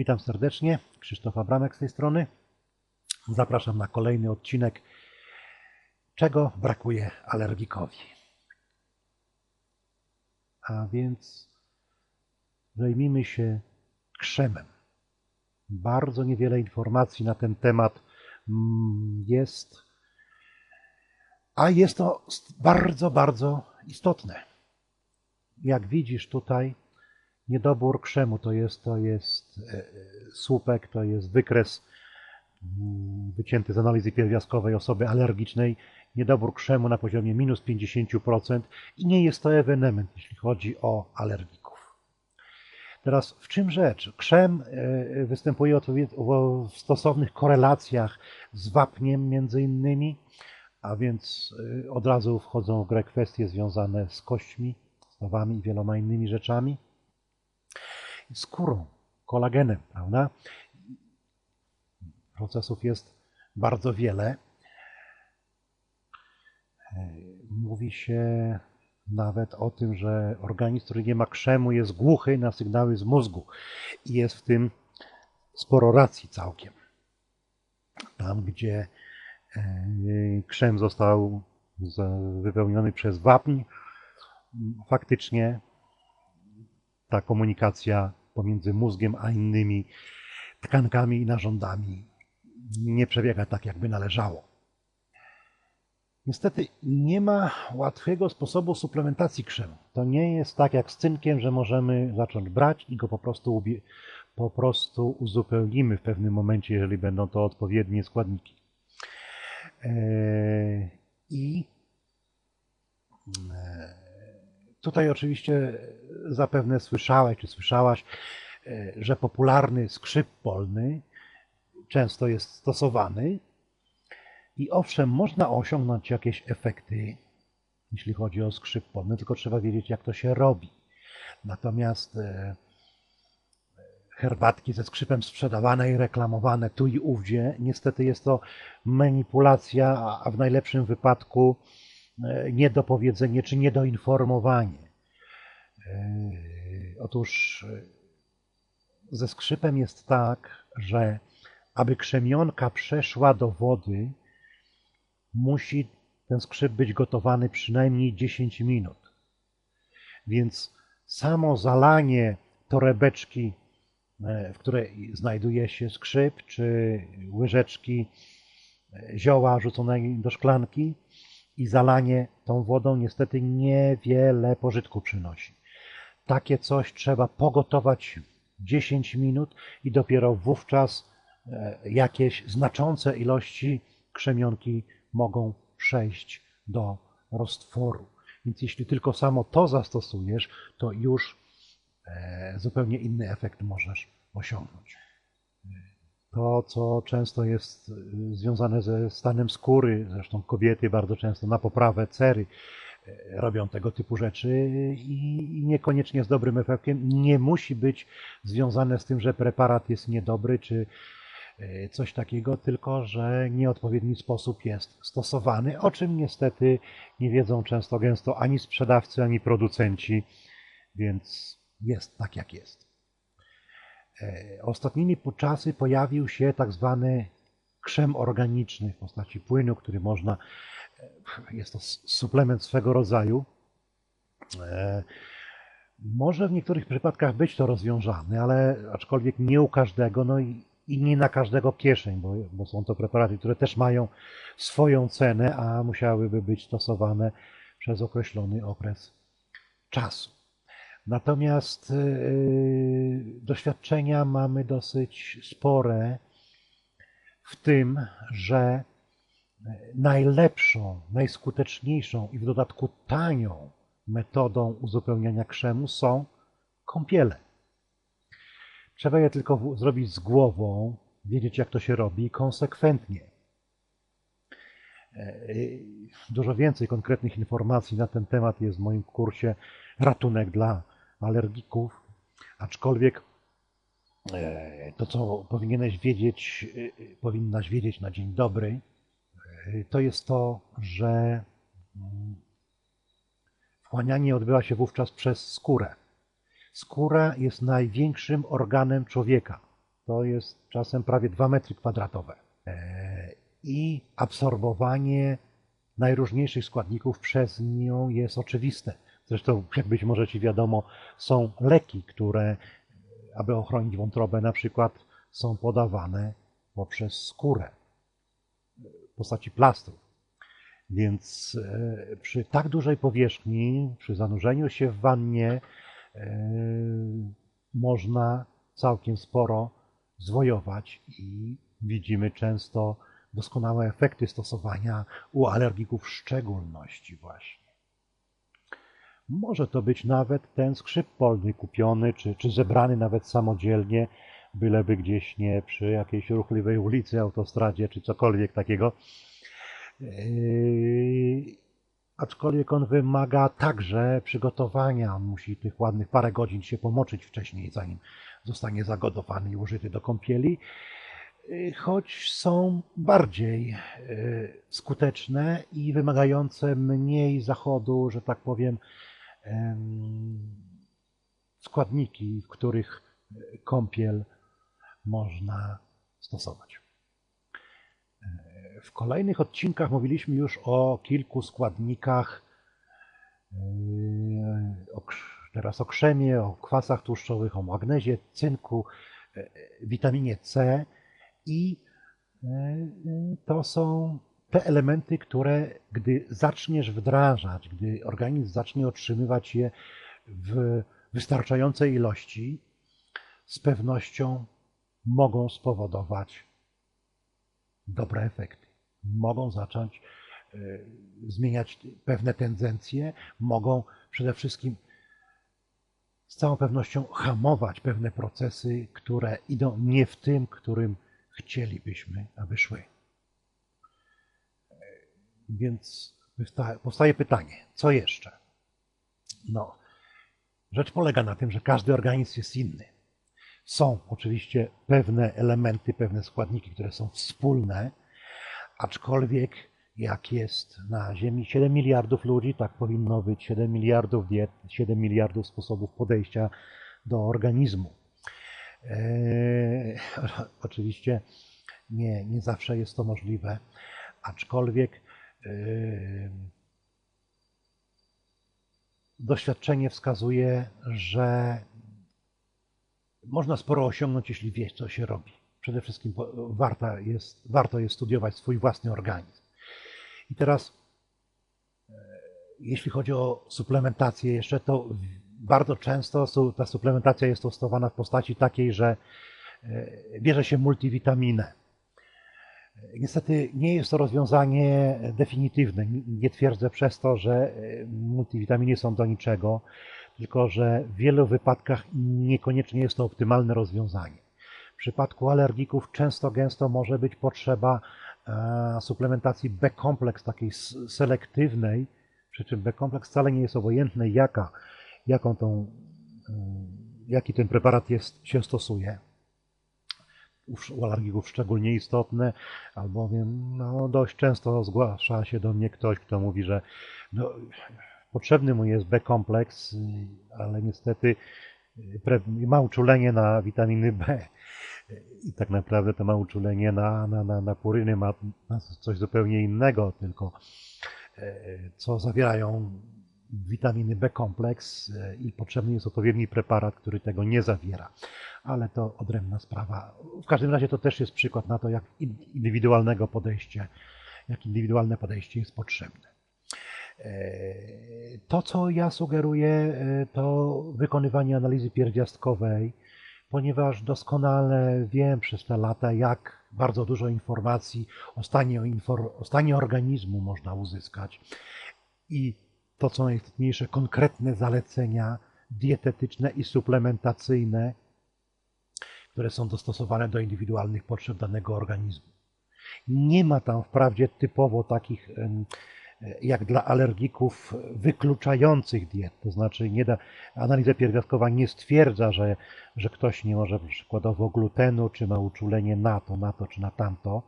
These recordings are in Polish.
Witam serdecznie, Krzysztof Abramek z tej strony. Zapraszam na kolejny odcinek Czego brakuje alergikowi? A więc zajmijmy się krzemem. Bardzo niewiele informacji na ten temat mm, jest, a jest to bardzo, bardzo istotne. Jak widzisz tutaj, niedobór krzemu to jest, to jest e, słupek, to jest wykres mm, wycięty z analizy pierwiastkowej osoby alergicznej, niedobór krzemu na poziomie minus 50% i nie jest to ewenement, jeśli chodzi o alergików. Teraz w czym rzecz? Krzem e, występuje w stosownych korelacjach z wapniem między innymi, a więc e, od razu wchodzą w grę kwestie związane z kośćmi, stawami i wieloma innymi rzeczami skórą, kolagenem, prawda? Procesów jest bardzo wiele. Mówi się nawet o tym, że organizm, który nie ma krzemu, jest głuchy na sygnały z mózgu i jest w tym sporo racji całkiem. Tam, gdzie e, krzem został wypełniony przez wapń, faktycznie ta komunikacja pomiędzy mózgiem a innymi tkankami i narządami nie przebiega tak, jakby należało. Niestety nie ma łatwego sposobu suplementacji krzemu. To nie jest tak jak z cynkiem, że możemy zacząć brać i go po prostu, po prostu uzupełnimy w pewnym momencie, jeżeli będą to odpowiednie składniki. Eee, I e, tutaj oczywiście zapewne słyszałeś czy słyszałaś, e, że popularny skrzyp polny często jest stosowany i owszem, można osiągnąć jakieś efekty, jeśli chodzi o skrzyp polny, tylko trzeba wiedzieć, jak to się robi. Natomiast e, herbatki ze skrzypem sprzedawane i reklamowane tu i ówdzie, niestety jest to manipulacja, a w najlepszym wypadku niedopowiedzenie czy niedoinformowanie. Otóż ze skrzypem jest tak, że aby krzemionka przeszła do wody, musi ten skrzyp być gotowany przynajmniej 10 minut. Więc samo zalanie torebeczki, e, w której znajduje się skrzyp, czy łyżeczki e, zioła rzuconej do szklanki i zalanie tą wodą niestety niewiele pożytku przynosi. Takie coś trzeba pogotować 10 minut i dopiero wówczas e, jakieś znaczące ilości krzemionki mogą przejść do roztworu. Więc jeśli tylko samo to zastosujesz, to już e, zupełnie inny efekt możesz osiągnąć. To, co często jest e, związane ze stanem skóry, zresztą kobiety bardzo często na poprawę cery robią tego typu rzeczy i niekoniecznie z dobrym efektem. Nie musi być związane z tym, że preparat jest niedobry czy e, coś takiego, tylko że nieodpowiedni sposób jest stosowany, o czym niestety nie wiedzą często gęsto ani sprzedawcy, ani producenci, więc jest tak jak jest. E, ostatnimi czasy pojawił się tak zwany krzem organiczny w postaci płynu, który można jest to suplement swego rodzaju. E, może w niektórych przypadkach być to rozwiązane, ale aczkolwiek nie u każdego, no i, i nie na każdego kieszeń, bo, bo są to preparaty, które też mają swoją cenę, a musiałyby być stosowane przez określony okres czasu. Natomiast yy, doświadczenia mamy dosyć spore w tym, że najlepszą, najskuteczniejszą i w dodatku tanią metodą uzupełniania krzemu są kąpiele. Trzeba je tylko zrobić z głową, wiedzieć jak to się robi konsekwentnie. E, dużo więcej konkretnych informacji na ten temat jest w moim kursie Ratunek dla alergików, aczkolwiek e, to, co powinieneś wiedzieć, e, powinnaś wiedzieć na dzień dobry, to jest to, że mm, wchłanianie odbywa się wówczas przez skórę. Skóra jest największym organem człowieka. to jest czasem prawie 2 metry kwadratowe. E, I absorbowanie najróżniejszych składników przez nią jest oczywiste. Zresztą, jak być może Ci wiadomo, są leki, które, aby ochronić wątrobę, na przykład są podawane poprzez skórę w postaci plastru. Więc e, przy tak dużej powierzchni, przy zanurzeniu się w wannie, e, można całkiem sporo zwojować i widzimy często doskonałe efekty stosowania u alergików w szczególności właśnie. Może to być nawet ten skrzyp polny kupiony, czy, czy zebrany nawet samodzielnie, byleby gdzieś nie przy jakiejś ruchliwej ulicy, autostradzie, czy cokolwiek takiego. Yy, aczkolwiek on wymaga także przygotowania. On musi tych ładnych parę godzin się pomoczyć wcześniej, zanim zostanie zagodowany i użyty do kąpieli. Yy, choć są bardziej yy, skuteczne i wymagające mniej zachodu, że tak powiem, składniki, w których kąpiel można stosować. W kolejnych odcinkach mówiliśmy już o kilku składnikach, teraz o krzemie, o kwasach tłuszczowych, o magnezie, cynku, witaminie C i to są te elementy, które gdy zaczniesz wdrażać, gdy organizm zacznie otrzymywać je w wystarczającej ilości, z pewnością mogą spowodować dobre efekty. Mogą zacząć e, zmieniać pewne tendencje, mogą przede wszystkim z całą pewnością hamować pewne procesy, które idą nie w tym, którym chcielibyśmy, aby szły. Więc powstaje pytanie, co jeszcze? No, rzecz polega na tym, że każdy organizm jest inny. Są oczywiście pewne elementy, pewne składniki, które są wspólne, aczkolwiek jak jest na Ziemi 7 miliardów ludzi, tak powinno być 7 miliardów diet, 7 miliardów sposobów podejścia do organizmu. Eee, oczywiście nie, nie zawsze jest to możliwe, aczkolwiek doświadczenie wskazuje, że można sporo osiągnąć, jeśli wie, co się robi. Przede wszystkim warto jest, warto jest studiować swój własny organizm. I teraz, e, jeśli chodzi o suplementację jeszcze, to bardzo często ta suplementacja jest stosowana w postaci takiej, że e, bierze się multivitaminę. Niestety nie jest to rozwiązanie definitywne. Nie twierdzę przez to, że e, multivitaminy są do niczego, tylko że w wielu wypadkach niekoniecznie jest to optymalne rozwiązanie. W przypadku alergików często gęsto może być potrzeba e, suplementacji B-kompleks, takiej selektywnej, przy czym B-kompleks wcale nie jest obojętny, jaka, jaką tą, e, jaki ten preparat jest, się stosuje u alergików szczególnie istotne, albowiem no, dość często zgłasza się do mnie ktoś, kto mówi, że no, potrzebny mu jest B-kompleks, ale niestety ma uczulenie na witaminy B. I tak naprawdę to ma uczulenie na, na, na, na puryny, ma, ma coś zupełnie innego, tylko e, co zawierają witaminy B-kompleks e, i potrzebny jest odpowiedni preparat, który tego nie zawiera. Ale to odrębna sprawa. W każdym razie to też jest przykład na to, jak indywidualnego podejście, jak indywidualne podejście jest potrzebne. E, to, co ja sugeruję, e, to wykonywanie analizy pierwiastkowej, ponieważ doskonale wiem przez te lata, jak bardzo dużo informacji o stanie, o stanie organizmu można uzyskać. I to, co najistotniejsze, konkretne zalecenia dietetyczne i suplementacyjne, które są dostosowane do indywidualnych potrzeb danego organizmu. Nie ma tam wprawdzie typowo takich jak dla alergików wykluczających diet. To znaczy nie da, analiza pierwiastkowa nie stwierdza, że, że ktoś nie może przykładowo glutenu, czy ma uczulenie na to, na to, czy na tamto.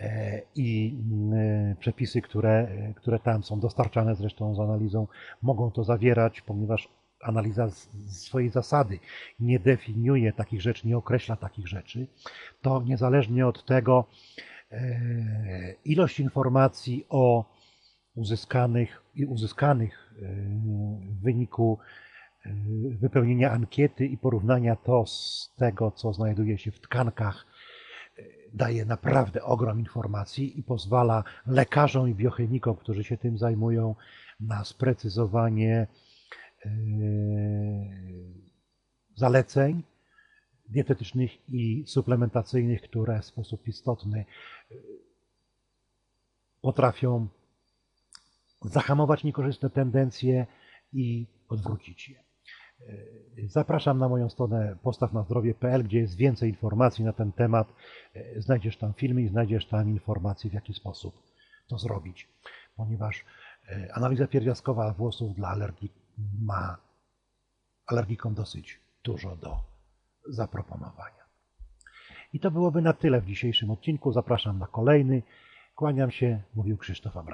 E, I przepisy, które, które tam są dostarczane zresztą z analizą, mogą to zawierać, ponieważ analiza swojej zasady nie definiuje takich rzeczy, nie określa takich rzeczy, to niezależnie od tego, e, ilość informacji o uzyskanych i uzyskanych e, w wyniku e, wypełnienia ankiety i porównania to z tego, co znajduje się w tkankach, daje naprawdę ogrom informacji i pozwala lekarzom i biochemikom, którzy się tym zajmują, na sprecyzowanie zaleceń dietetycznych i suplementacyjnych, które w sposób istotny e, potrafią zahamować niekorzystne tendencje i odwrócić je. E, Zapraszam na moją stronę postawnazdrowie.pl, gdzie jest więcej informacji na ten temat. Znajdziesz tam filmy i znajdziesz tam informacje, w jaki sposób to zrobić, ponieważ analiza pierwiastkowa włosów dla alergii ma alergikom dosyć dużo do zaproponowania. I to byłoby na tyle w dzisiejszym odcinku. Zapraszam na kolejny. Kłaniam się, mówił Krzysztof Abramek.